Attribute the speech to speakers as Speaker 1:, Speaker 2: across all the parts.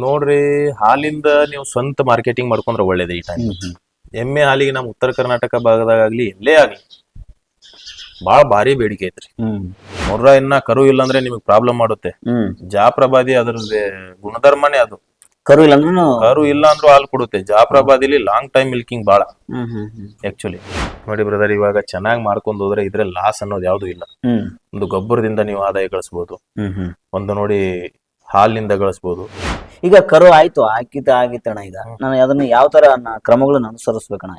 Speaker 1: ನೋಡ್ರಿ ಹಾಲಿಂದ ನೀವು ಸ್ವಂತ ಮಾರ್ಕೆಟಿಂಗ್ ಮಾಡ್ಕೊಂಡ್ರೆ ಒಳ್ಳೇದು ಈ ಟೈಮ್ ಎಮ್ಮೆ ಹಾಲಿಗೆ ನಮ್ಮ ಉತ್ತರ ಕರ್ನಾಟಕ ಭಾಗದಾಗಲಿ ಎಲ್ಲೇ ಆಗ್ಲಿ ಬಹಳ ಭಾರಿ ಬೇಡಿಕೆ ಐತ್ರಿ. ಮೊರ್ರ ಇನ್ನ ಕರು ಇಲ್ಲ ಅಂದ್ರೆ ನಿಮಗೆ ಪ್ರಾಬ್ಲಮ್ ಮಾಡುತ್ತೆ. ಜಾಪ್ರಬಾದಿ ಅದ್ರದ್ದು ಗುಣಧರ್ಮನೇ ಅದು.
Speaker 2: ಕರು ಇಲ್ಲ ಅಂದ್ರೂ
Speaker 1: ಕರು ಇಲ್ಲ ಅಂದ್ರೂ ಹಾಲು ಕೊಡುತ್ತೆ. ಜಾಪ್ರಬಾದಿಲಿ ಲಾಂಗ್ ಟೈಮ್ ಮಿಲ್ಕಿಂಗ್
Speaker 2: ಬಹಳ
Speaker 1: ಆಕ್ಚುಲಿ ನೋಡಿ ಬ್ರದರ್ ಇವಾಗ ಚೆನ್ನಾಗಿ ಮಾಡ್ಕೊಂಡು ಹೋದ್ರೆ ಇದ್ರೆ ಲಾಸ್ ಅನ್ನೋದು ಯಾವ್ದು ಇಲ್ಲ. ಒಂದು ಗೊಬ್ಬರದಿಂದ ನೀವು ಆದಾಯ
Speaker 2: ಹ್ಮ್.
Speaker 1: ಒಂದು ನೋಡಿ ಹಾಲಿನಿಂದ ಗಳಿಸ್ಬೋದು.
Speaker 2: ಈಗ ಕರು ಆಯ್ತು ಹಾಕಿದ ಆಗಿತ್ತಣ ಈಗ. ನಾನು ಅದನ್ನ ಯಾವ ತರ ಕ್ರಮಗಳನ್ನ ಅನುಸರಿಸ್ಬೇಕಣ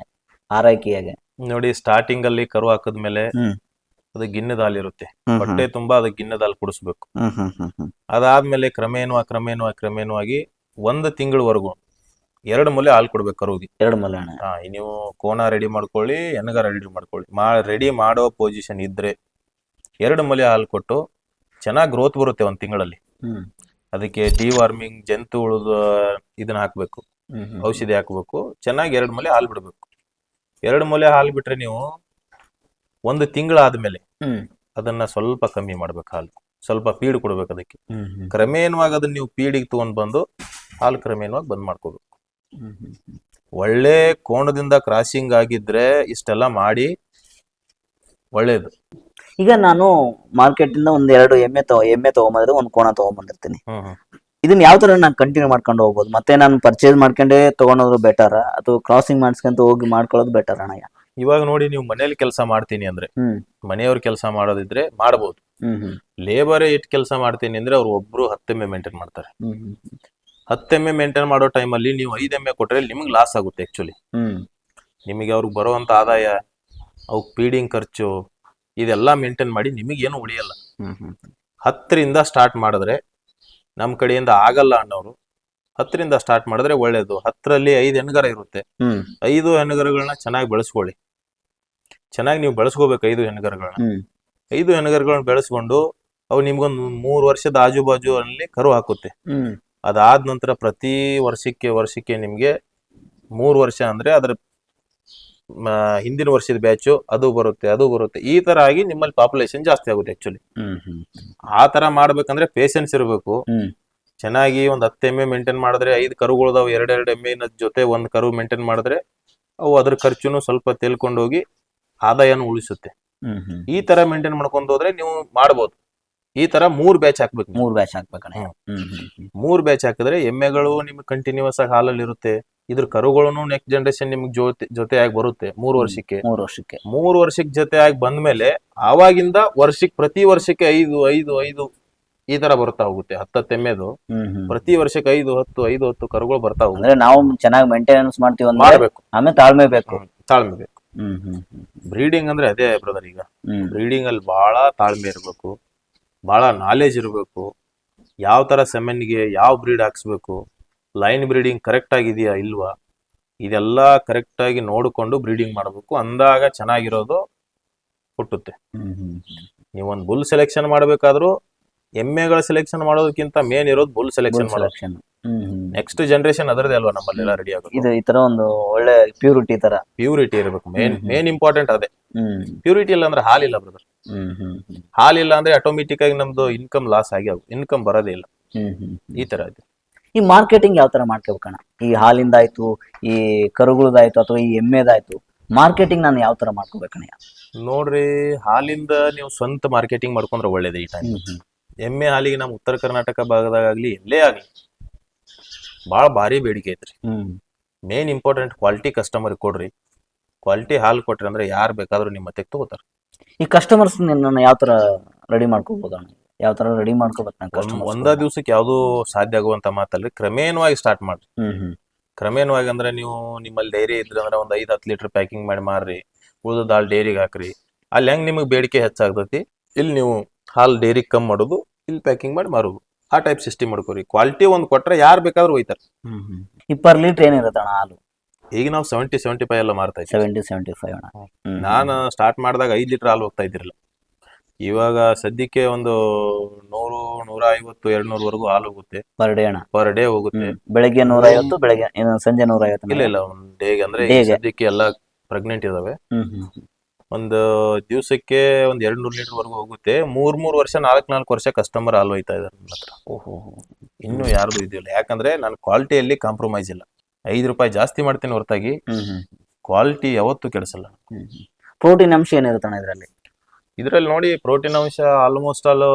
Speaker 2: ಆರೈಕೆಯಾಗೆ.
Speaker 1: ನೋಡಿ ಸ್ಟಾರ್ಟಿಂಗ್ ಅಲ್ಲಿ ಕರು ಹಾಕದ್ಮೇಲೆ. ಅದು ಗಿಣ್ಣದ ಹಾಲು ಇರುತ್ತೆ. ಹೊಟ್ಟೆ ತುಂಬಾ ಅದಕ್ಕೆ ಗಿಣ್ಣದ ಹಾಲು ಕುಡಿಸ್ಬೇಕು. ಅದಾದ್ಮೇಲೆ ಕ್ರಮೇಣವಾಗಿ ಕ್ರಮೇಣವಾಗಿ ಕ್ರಮೇಣವಾಗಿ ಒಂದು ತಿಂಗಳವರೆಗೂ ಎರಡು ಮೂಲೆ ಹಾಲು ಕೊಡ್ಬೇಕು ಕರುಗೆ
Speaker 2: ಎರಡು ಮೂಲೆ ಅಣ್ಣ.
Speaker 1: ಹಾ ನೀವು ಕೋಣ ರೆಡಿ ಮಾಡ್ಕೊಳ್ಳಿ ಎನಗ ರೆಡಿ ಮಾಡ್ಕೊಳ್ಳಿ. ಮಾ ರೆಡಿ ಮಾಡೋ ಪೊಸಿಷನ್ ಇದ್ರೆ ಎರಡು ಮೂಲೆ ಹಾಲು ಕೊಟ್ಟು ಚೆನ್ನಾಗಿ ಗ್ರೋತ್ ಬರುತ್ತೆ ಒಂದ್ ತಿಂಗಳಲ್ಲಿ.
Speaker 2: ಹ್ಮ್.
Speaker 1: ಅದಕ್ಕೆ ಡಿವಾರ್ಮಿಂಗ್ ಜಂತು ಉಳಿದ ಇದನ್ನ ಹಾಕ್ಬೇಕು. ಔಷಧಿ ಹಾಕ್ಬೇಕು. ಚೆನ್ನಾಗಿ ಎರಡು ಮೊಲೆ ಹಾಲು ಬಿಡಬೇಕು. ಎರಡು ಮೊಲೆ ಹಾಲು ಬಿಟ್ರೆ ನೀವು ಒಂದು ತಿಂಗಳಾದ್ಮೇಲೆ
Speaker 2: ಆದ್ಮೇಲೆ
Speaker 1: ಅದನ್ನ ಸ್ವಲ್ಪ ಕಮ್ಮಿ ಮಾಡ್ಬೇಕು ಹಾಲು. ಸ್ವಲ್ಪ ಪೀಡ್ ಕೊಡ್ಬೇಕು ಅದಕ್ಕೆ. ಕ್ರಮೇಣವಾಗಿ ಅದನ್ನ ನೀವು ಪೀಡಿಗೆ ತಗೊಂಡ್ ಬಂದು ಹಾಲು ಕ್ರಮೇಣವಾಗಿ ಬಂದ್ ಮಾಡ್ಕೋಬೇಕು. ಒಳ್ಳೆ ಕೋಣದಿಂದ ಕ್ರಾಸಿಂಗ್ ಆಗಿದ್ರೆ ಇಷ್ಟೆಲ್ಲ ಮಾಡಿ ಒಳ್ಳೇದು.
Speaker 2: ಈಗ ನಾನು ಮಾರ್ಕೆಟ್ ಇಂದ ಒಂದ್ ಎರಡು ಎಮ್ಮೆ ತಗೋ ಎಮ್ಮೆ ತಗೊಂಬಂದ್ರೆ ಒಂದ್ ಕೋಣ
Speaker 1: ಹ್ಮ್.
Speaker 2: ಇದನ್ನ ಯಾವ ತರ ನಾನು ಕಂಟಿನ್ಯೂ ಮಾಡ್ಕೊಂಡು ಹೋಗ್ಬೋದು? ಮತ್ತೆ ನಾನು ಪರ್ಚೇಸ್ ಮಾಡ್ಕೊಂಡೇ ತಗೊಂಡೋದ್ರು ಬೆಟರ್ ಅಥವಾ ಕ್ರಾಸಿಂಗ್ ಮಾಡಿಸ್ಕೊಂತ ಹೋಗಿ ಮಾಡ್ಕೊಳ್ಳೋದು ಬೆಟರ್ ಅಣ್ಣ
Speaker 1: ಇವಾಗ ನೋಡಿ ನೀವು ಮನೇಲಿ ಕೆಲಸ ಮಾಡ್ತೀನಿ ಅಂದ್ರೆ ಮನೆಯವ್ರ ಕೆಲಸ ಮಾಡೋದಿದ್ರೆ ಮಾಡಬಹುದು ಲೇಬರ್ ಇಟ್ ಕೆಲಸ ಮಾಡ್ತೀನಿ ಅಂದ್ರೆ ಅವ್ರು ಒಬ್ರು ಹತ್ತೆಮ್ಮೆ ಮೇಂಟೈನ್ ಮಾಡ್ತಾರೆ. ಹತ್ತೆಮ್ಮೆ ಮೇಂಟೈನ್ ಮಾಡೋ ಟೈಮಲ್ಲಿ ನೀವು ಐದು ಎಮ್ಮೆ ಕೊಟ್ರೆ ನಿಮ್ಗೆ ಲಾಸ್ ಆಗುತ್ತೆ ಆಕ್ಚುಲಿ ನಿಮಗೆ ಅವ್ರಿಗೆ ಬರುವಂತ ಆದಾಯ ಅವ್ಕೆ ಫೀಡಿಂಗ್ ಖರ್ಚು ಇದೆಲ್ಲ ಮೇಂಟೈನ್ ಮಾಡಿ ನಿಮಗೇನು ಉಳಿಯಲ್ಲ. ಹತ್ತರಿಂದ ಸ್ಟಾರ್ಟ್ ಮಾಡಿದ್ರೆ ನಮ್ಮ ಕಡೆಯಿಂದ ಆಗಲ್ಲ ಅನ್ನೋರು ಹತ್ತರಿಂದ ಸ್ಟಾರ್ಟ್ ಮಾಡಿದ್ರೆ ಒಳ್ಳೇದು. ಹತ್ತರಲ್ಲಿ ಐದು ಹೆಣ್ಗರ ಇರುತ್ತೆ. ಐದು ಹೆಣ್ಗರಗಳನ್ನ ಚೆನ್ನಾಗಿ ಬೆಳೆಸ್ಕೊಳ್ಳಿ. ಚೆನ್ನಾಗಿ ನೀವು ಬೆಳೆಸ್ಕೋಬೇಕು ಐದು ಹೆಣ್ಗರಗಳನ್ನ ಐದು ಹೆಣ್ಗರಗಳನ್ನ ಬೆಳೆಸ್ಕೊಂಡು ಅವು ನಿಮ್ಗೊಂದು ಮೂರು ವರ್ಷದ ಆಜು ಬಾಜು ಅಲ್ಲಿ ಕರು ಹಾಕುತ್ತೆ. ಅದಾದ ನಂತರ ಪ್ರತಿ ವರ್ಷಕ್ಕೆ ವರ್ಷಕ್ಕೆ ನಿಮ್ಗೆ ಮೂರು ವರ್ಷ ಅಂದ್ರೆ ಅದ್ರ ಹಿಂದಿನ ವರ್ಷದ ಬ್ಯಾಚು ಅದು ಬರುತ್ತೆ ಅದು ಬರುತ್ತೆ. ಈ ತರ ಆಗಿ ನಿಮ್ಮಲ್ಲಿ ಪಾಪ್ಯುಲೇಷನ್ ಜಾಸ್ತಿ ಆಗುತ್ತೆ ಆಕ್ಚುಲಿ ಆ ತರ ಮಾಡ್ಬೇಕಂದ್ರೆ ಪೇಷನ್ಸ್ ಇರಬೇಕು. ಚೆನ್ನಾಗಿ ಒಂದ್ ಹತ್ತು ಎಮ್ಮೆ ಮೇಂಟೈನ್ ಮಾಡಿದ್ರೆ ಐದು ಕರುಗಳದಾವ್ ಎರಡೆರಡು ಎಮ್ಮೆನ ಜೊತೆ ಒಂದ್ ಕರು ಮೇಂಟೈನ್ ಮಾಡಿದ್ರೆ ಅವು ಅದ್ರ ಖರ್ಚುನು ಸ್ವಲ್ಪ ತೇಲ್ಕೊಂಡು ಹೋಗಿ ಆದಾಯನು ಉಳಿಸುತ್ತೆ. ಈ ತರ ಮೇಂಟೈನ್ ಮಾಡ್ಕೊಂಡು ಹೋದ್ರೆ ನೀವು ಮಾಡ್ಬೋದು. ಈ ತರ ಮೂರ್ ಬ್ಯಾಚ್ ಹಾಕ್ಬೇಕು.
Speaker 2: ಮೂರ್ ಬ್ಯಾಚ್ ಹಾಕ್ಬೇಕು
Speaker 1: ಮೂರ್ ಬ್ಯಾಚ್ ಹಾಕಿದ್ರೆ ಎಮ್ಮೆಗಳು ನಿಮ್ಗೆ ಕಂಟಿನ್ಯೂಸ್ ಆಗಿ ಹಾಲಲ್ಲಿ ಇರುತ್ತೆ ಇದ್ರ ಕರುಗಳನ್ನು ನೆಕ್ಸ್ಟ್ ಜನರೇಷನ್ ನಿಮ್ಗೆ ಜೊತೆ ಆಗಿ ಬರುತ್ತೆ ಮೂರು ವರ್ಷಕ್ಕೆ.
Speaker 2: ಮೂರ್ ವರ್ಷಕ್ಕೆ.
Speaker 1: ಮೂರು ವರ್ಷಕ್ಕೆ ಆಗಿ ಬಂದ್ಮೇಲೆ ಆವಾಗಿಂದ ವರ್ಷಕ್ಕೆ ಪ್ರತಿ ವರ್ಷಕ್ಕೆ ಐದು ಐದು ಐದು ಈ ತರ ಬರ್ತಾ ಹೋಗುತ್ತೆ
Speaker 2: ಹತ್ತತ್ತೆಮ್ಮೆದು
Speaker 1: ಪ್ರತಿ ವರ್ಷಕ್ಕೆ ಐದು ಹತ್ತು ಐದು ಹತ್ತು ಕರುಗಳು ಬರ್ತಾ ಹೋಗುತ್ತೆ.
Speaker 2: ಅಂದ್ರೆ ನಾವು ಚೆನ್ನಾಗಿ ಮೇಂಟೆನೆನ್ಸ್ ಮಾಡ್ತೀವಿ ಅಂದ್ರೆ
Speaker 1: ಮಾಡ್ಬೇಕು.
Speaker 2: ಆಮೇಲೆ ತಾಳ್ಮೆ ಬೇಕು.
Speaker 1: ತಾಳ್ಮೆ ಬೇಕು. ಬ್ರೀಡಿಂಗ್ ಅಂದ್ರೆ ಅದೇ ಬ್ರದರ್ ಈಗ. ಬ್ರೀಡಿಂಗ್ ಅಲ್ಲಿ ಬಹಳ ತಾಳ್ಮೆ ಇರಬೇಕು ಬಹಳ ನಾಲೆಜ್ ಇರಬೇಕು ಯಾವ ತರ ಸೆಮೆನ್ಗೆ ಯಾವ ಬ್ರೀಡ್ ಹಾಕ್ಸ್ಬೇಕು ಲೈನ್ ಬ್ರೀಡಿಂಗ್ ಕರೆಕ್ಟ್ ಆಗಿದೆಯಾ ಇಲ್ವಾ? ಇದೆಲ್ಲ ಕರೆಕ್ಟ್ ಆಗಿ ನೋಡಿಕೊಂಡು ಬ್ರೀಡಿಂಗ್ ಮಾಡಬೇಕು. ಅಂದಾಗ ಚೆನ್ನಾಗಿರೋದು ಹುಟ್ಟುತ್ತೆ. ನೀವೊಂದು ಬುಲ್ ಸೆಲೆಕ್ಷನ್ ಮಾಡಬೇಕಾದ್ರೂ ಎಮ್ಮೆಗಳ ಸೆಲೆಕ್ಷನ್ ಮಾಡೋದಕ್ಕಿಂತ ಮೇನ್ ಇರೋದು bull selection
Speaker 2: selection
Speaker 1: next generation ಅದರದೇ ಅಲ್ವಾ ನಮ್ಮಲ್ಲೆಲ್ಲ ರೆಡಿ ಆಗುತ್ತೆ
Speaker 2: ಇದು ಈ ತರ ಒಂದು ಒಳ್ಳೆ ಪ್ಯೂರಿಟಿ ತರ.
Speaker 1: ಪ್ಯೂರಿಟಿ ಇರಬೇಕು. ಮೇನ್. ಮೇನ್ ಇಂಪಾರ್ಟೆಂಟ್ ಅದೇ. ಪ್ಯೂರಿಟಿ ಇಲ್ಲ ಅಂದ್ರೆ ಹಾಲಿಲ್ಲ ಬ್ರದರ್ ಹಾಲಿಲ್ಲ ಅಂದ್ರೆ ಆಟೋಮೆಟಿಕ್ ಆಗಿ ನಮ್ದು ಇನ್ಕಮ್ ಲಾಸ್ ಆಗಿ ಇನ್ಕಮ್ ಬರೋದೇ ಇಲ್ಲ. ಈ ತರ ಇದೆ.
Speaker 2: ಈ ಮಾರ್ಕೆಟಿಂಗ್ ಯಾವ ತರ ಮಾಡ್ಕೋಬೇಕಣ್ಣ? ಈ ಹಾಲಿಂದ ಆಯ್ತು ಈ ಕರುಗಳದಾಯ್ತು ಅಥವಾ ಈ ಎಮ್ಮೆದಾಯ್ತು ಮಾರ್ಕೆಟಿಂಗ್ ನಾನು ಯಾವ ತರ ಮಾಡ್ಕೋಬೇಕಣ್ಣ?
Speaker 1: ನೋಡ್ರಿ ಹಾಲಿಂದ ನೀವು ಸ್ವಂತ ಮಾರ್ಕೆಟಿಂಗ್ ಮಾಡ್ಕೊಂಡ್ರೆ ಒಳ್ಳೇದು ಈ ಟೈಮ್ ಎಮ್ಮೆ ಹಾಲಿಗೆ ನಮ್ಮ ಉತ್ತರ ಕರ್ನಾಟಕ ಭಾಗದಾಗಲಿ ಎಲ್ಲೇ ಆಗಲಿ ಭಾಳ ಭಾರಿ ಬೇಡಿಕೆ ಐತ್ರಿ.
Speaker 2: Hmm.
Speaker 1: Main important quality customer ಕೊಡ್ರಿ. ಕ್ವಾಲಿಟಿ ಹಾಲು ಕೊಟ್ರಿ ಅಂದ್ರೆ ಯಾರು ಬೇಕಾದ್ರೂ ನಿಮ್ಮ ತಗೋತಾರ.
Speaker 2: ಈ ಕಸ್ಟಮರ್ಸ್ ಯಾವ ತರ ರೆಡಿ ಮಾಡ್ಕೋಬಹುದಣ್ಣ ಯಾವ ತರ ರೆಡಿ ಮಾಡ್ಕೋಬೇಕು ನಾನು ಕಸ್ಟಮರ್
Speaker 1: ಒಂದ ದಿವ್ಸಕ್ಕೆ ಯಾವ್ದು ಸಾಧ್ಯ ಆಗುವಂತ ಮಾತಲ್ರಿ. ಕ್ರಮೇಣವಾಗಿ ಸ್ಟಾರ್ಟ್ ಮಾಡ್ರಿ. ಕ್ರಮೇಣವಾಗಿ ಅಂದ್ರೆ ನೀವು ನಿಮ್ಮಲ್ಲಿ ಡೈರಿ ಇದ್ರೆ ಅಂದ್ರೆ ಒಂದ್ ಐದ್ ಹತ್ತು ಲೀಟರ್ ಪ್ಯಾಕಿಂಗ್ ಮಾಡಿ ಮಾರ್ರಿ. ಉಳಿದ ಹಾಲು ಡೈರಿಗೆ ಹಾಕ್ರಿ. ಅಲ್ಲಿ ಹೆಂಗ್ ನಿಮಗೆ ಬೇಡಿಕೆ ಹೆಚ್ಚಾಗ್ತೈತಿ? ಇಲ್ಲಿ ನೀವು ಹಾಲ್ ಡೈರಿಗೆ ಕಮ್ಮಿ ಮಾಡೋದು ಇಲ್ಲಿ ಪ್ಯಾಕಿಂಗ್ ಮಾಡಿ ಮಾರುದು. ಆ ಟೈಪ್ ಸಿಸ್ಟಮ್ ಮಾಡ್ಕೋರಿ. ಕ್ವಾಲಿಟಿ ಒಂದ್ ಕೊಟ್ರೆ ಯಾರು ಬೇಕಾದ್ರೂ ಒಯ್ತಾರೆ.
Speaker 2: ಹ್ಮ್ ಈ ಪರ್ ಲೀಟರ್ ಏನಿರುತ್ತೆ ಅಣ್ಣ ಹಾಲು?
Speaker 1: ಈಗ ನಾವು ಸೆವೆಂಟಿ ಸೆವೆಂಟಿ ಫೈವ್ ಎಲ್ಲ ಮಾರ್ತಾ ಇದ್ದೀವಿ.
Speaker 2: ಸೆವೆಂಟಿ ಸೆವೆಂಟಿ ಫೈವ್ ಅಣ್ಣ.
Speaker 1: ನಾನು ಸ್ಟಾರ್ಟ್ ಮಾಡಿದಾಗ ಐದು ಲೀಟರ್ ಹಾಲು ಹೋಗ್ತಾ ಇದ್ದಿರಲಿಲ್ಲ ಇವಾಗ ಸದ್ಯಕ್ಕೆ ಒಂದು ನೂರು ನೂರ ಐವತ್ತು ಎರಡ್ನೂರ ನೂರವರೆಗೂ ಹಾಲು ಹೋಗುತ್ತೆ.
Speaker 2: ಪರ್ ಡೇ ಅಣ್ಣ?
Speaker 1: ಪರ್ ಡೇ ಹೋಗುತ್ತೆ.
Speaker 2: ಬೆಳಗ್ಗೆ ನೂರ ಐವತ್ತು ಬೆಳಗ್ಗೆ ಏನು ಸಂಜೆ ನೂರ ಐವತ್ತು
Speaker 1: ಇಲ್ಲ ಇಲ್ಲ ಒಂದ್ ಡೇಗೆ ಅಂದ್ರೆ ಈಗ. ಸದ್ಯಕ್ಕೆ ಎಲ್ಲ ಪ್ರೆಗ್ನೆಂಟ್ ಇದಾವೆ.
Speaker 2: ಹ್ಮ್ ಹ್ಮ್
Speaker 1: ಒಂದು ದಿವಸಕ್ಕೆ ಒಂದ್ ಎರಡ್ ನೂರು ಲೀಟರ್ ವರೆಗೂ ಹೋಗುತ್ತೆ. ಮೂರ್ ಮೂರ್ ವರ್ಷ ನಾಲ್ಕ್ ನಾಲ್ಕು ವರ್ಷ ಕಸ್ಟಮರ್ ಹಾಲು ಹೋಯ್ತಾ ಇದಾರೆ ನನ್ನ ಹತ್ರ.
Speaker 2: ಓಹೋ.
Speaker 1: ಇನ್ನು ಯಾರ್ದು ಇದಿಲ್ಲ. ಯಾಕಂದ್ರೆ ನಾನು ಕ್ವಾಲಿಟಿಯಲ್ಲಿ ಕಾಂಪ್ರಮೈಸ್ ಇಲ್ಲ. ಐದು ರೂಪಾಯಿ ಜಾಸ್ತಿ ಮಾಡ್ತೀನಿ ಹೊರತಾಗಿ.
Speaker 2: ಹ್ಮ್ ಹ್ಮ್.
Speaker 1: ಕ್ವಾಲಿಟಿ ಯಾವತ್ತೂ ಕೆಡಿಸಲ್ಲ.
Speaker 2: ಪ್ರೋಟೀನ್ ಅಂಶ ಏನಿರುತ್ತೆ ಅಣ್ಣ ಇದರಲ್ಲಿ?
Speaker 1: ಇದರಲ್ಲಿ ನೋಡಿ ಪ್ರೋಟೀನ್ ಅಂಶ ಆಲ್ಮೋಸ್ಟ್ ಆಲ್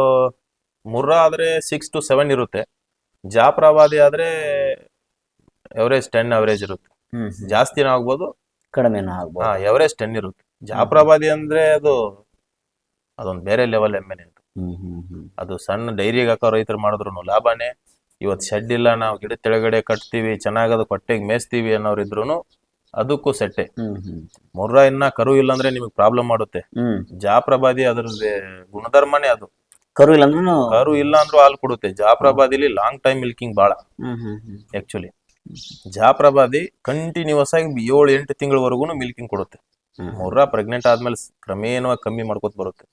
Speaker 1: ಮುರ್ರಾ ಆದ್ರೆ ಸಿಕ್ಸ್ ಟು ಸೆವೆನ್ ಇರುತ್ತೆ. ಜಾಫ್ರಾಬಾದಿ ಆದ್ರೆ ಎವರೇಜ್ ಟೆನ್ ಅವರೇಜ್ ಇರುತ್ತೆ. ಜಾಸ್ತಿನ ಆಗ್ಬೋದು
Speaker 2: ಕಡಿಮೆನೂ ಆಗ್ಬೋದು.
Speaker 1: ಹಾ ಎವರೇಜ್ ಟೆನ್ ಇರುತ್ತೆ. ಜಾಫ್ರಾಬಾದಿ ಅಂದ್ರೆ ಅದು ಅದೊಂದು ಬೇರೆ ಲೆವೆಲ್ ಎಮ್ಮೆನೆ ಅದು ಅದು ಸಣ್ಣ ಡೈರಿಗೆ ಹಾಕೋ ರೈತರು ಮಾಡಿದ್ರು ಲಾಭನೇ. ಇವತ್ತು ಶೆಡ್ ಇಲ್ಲ ನಾವು ಗಿಡ ತೆಳಗಡೆ ಕಟ್ತೀವಿ ಚೆನ್ನಾಗದು ಕೊಟ್ಟೆಗೆ ಮೇಯಿಸ್ತೀವಿ ಅನ್ನೋರು ಇದ್ರು ಅದಕ್ಕೂ ಸೆಟ್ಟೆ. ಮುರ್ರಾ ಇನ್ನ ಕರು ಇಲ್ಲ ಅಂದ್ರೆ ನಿಮಗೆ ಪ್ರಾಬ್ಲಮ್ ಮಾಡುತ್ತೆ. ಜಾಪ್ರಬಾದಿ ಅದ್ರ ಗುಣಧರ್ಮನೇ ಅದು.
Speaker 2: ಕರು ಇಲ್ಲ ಅಂದ್ರೂ
Speaker 1: ಕರು ಇಲ್ಲ ಅಂದ್ರೂ ಹಾಲು ಕೊಡುತ್ತೆ. ಜಾಪ್ರಬಾದಿಲಿ long time milking
Speaker 2: hmm
Speaker 1: actually Jaffarabadi continuous ಆಗಿ ಏಳು ಎಂಟು ತಿಂಗಳವರೆಗೂ ಮಿಲ್ಕಿಂಗ್ ಕೊಡುತ್ತೆ. ಮುರ್ರಾ ಪ್ರೆಗ್ನೆಂಟ್ ಆದ್ಮೇಲೆ ಕ್ರಮೇಣವಾಗಿ ಕಮ್ಮಿ ಮಾಡ್ಕೋತ ಬರುತ್ತೆ.